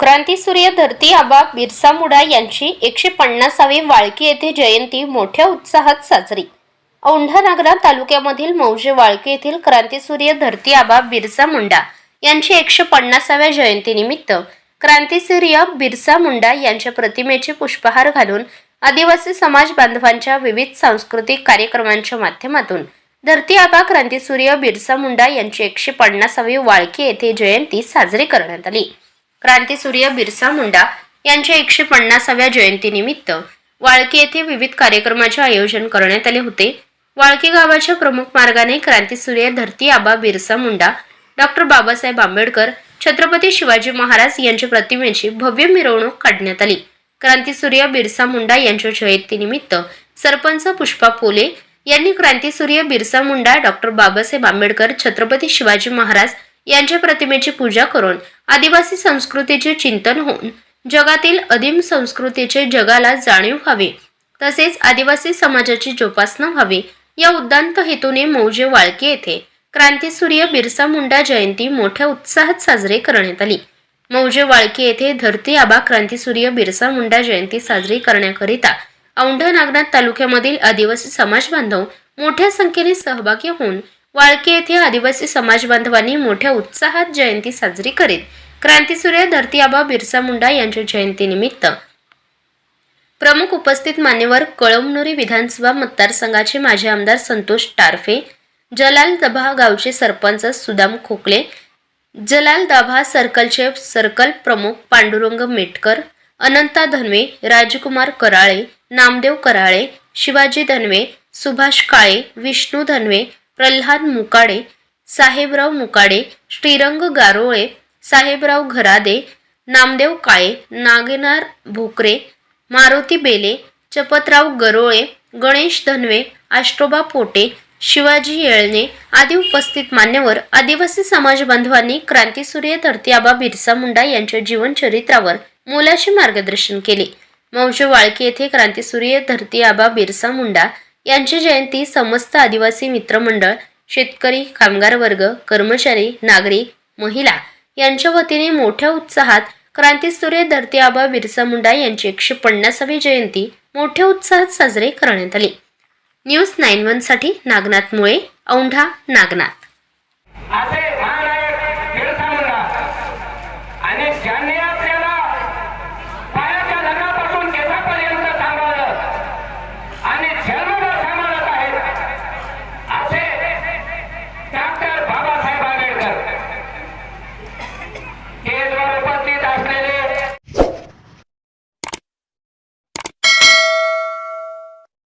क्रांतीसूर्य धरती आबा बिरसा मुंडा यांची एकशे पन्नासावी वाळकी येथे जयंती मोठ्या उत्साहात साजरी. औंढा नागरा तालुक्यामधील मौजे वाळकी येथील क्रांतीसूर्य धरती आबा बिरसा मुंडा यांची एकशे पन्नासाव्या जयंतीनिमित्त क्रांतीसूर्य बिरसा मुंडा यांच्या प्रतिमेचे पुष्पहार घालून आदिवासी समाज बांधवांच्या विविध सांस्कृतिक कार्यक्रमांच्या माध्यमातून धरती आबा क्रांतीसूर्य बिरसा मुंडा यांची एकशे पन्नासावी वाळकी येथे जयंती साजरी करण्यात आली. क्रांतीसूर्य बिरसा मुंडा यांच्या एकशे पन्नासाव्या जयंतीनिमित्त वाळकी येथे विविध कार्यक्रमाचे आयोजन करण्यात आले होते. वाळकी गावाच्या प्रमुख मार्गाने क्रांतीसूर्य धरती आबा बिरसा मुंडा डॉक्टर बाबासाहेब आंबेडकर छत्रपती शिवाजी महाराज यांच्या प्रतिमेची भव्य मिरवणूक काढण्यात आली. क्रांतीसूर्य बिरसा मुंडा यांच्या जयंतीनिमित्त सरपंच पुष्पा पोले यांनी क्रांतीसूर्य बिरसा मुंडा डॉक्टर बाबासाहेब आंबेडकर छत्रपती शिवाजी महाराज यांच्या प्रतिमेची पूजा करून आदिवासी संस्कृतीचे चिंतन होऊन जगातील अदिम संस्कृतीचे जगाला जाणीव व्हावे. तसेच आदिवासी समाजाची जोपासना व्हावी. या उद्दांत हेतूने मौजे वाळके येथे क्रांतीसूर्य बिरसा मुंडा जयंती मोठ्या उत्साहात साजरी करण्यात आली. मौजे वाळके येथे धरती आबा क्रांतीसूर्य बिरसा मुंडा जयंती साजरी करण्याकरिता औंढा नागनाथ तालुक्यामधील आदिवासी समाज बांधव मोठ्या संख्येने सहभागी होऊन वाळके येथे आदिवासी समाज बांधवांनी मोठ्या उत्साहात जयंती साजरी करीत क्रांतीसूर्य धरती आबा बिरसा मुंडा यांच्या जयंतीनिमित्त. प्रमुख उपस्थित मान्यवर कळमनुरी विधानसभा मतदारसंघाचे माजी आमदार संतोष टारफे जलाल दभा गावचे सरपंच सुदाम खोकले जलाल दाभा सर्कलचे सर्कल प्रमुख पांडुरंग मेटकर अनंता धनवे राजकुमार कराळे नामदेव कराळे शिवाजी धनवे सुभाष काळे विष्णू धनवे प्रल्हाद मुकाडे साहेबराव मुकाडे श्रीरंग गारोळे साहेबराव घरादे नामदेव काळे नागेनार भोकरे मारुती बेले चपतराव गरोळे गणेश धनवे आष्टोबा पोटे शिवाजी येळणे आदी उपस्थित मान्यवर आदिवासी समाज बांधवांनी क्रांतीसूर्य धरतीआबा बिरसा मुंडा यांच्या जीवनचरित्रावर मोलाचे मार्गदर्शन केले. मौजे वाळकी येथे क्रांतीसूर्य धरती आबा बिरसा मुंडा यांची जयंती समस्त आदिवासी मित्रमंडळ शेतकरी कामगार वर्ग कर्मचारी नागरिक महिला यांच्या वतीने मोठ्या उत्साहात क्रांतीसूर्य धरती आबा बिरसा मुंडा यांची एकशे पन्नासावी जयंती मोठ्या उत्साहात साजरी करण्यात आली. न्यूज नाईन वनसाठी नागनाथ मुळे औंढा नागनाथ.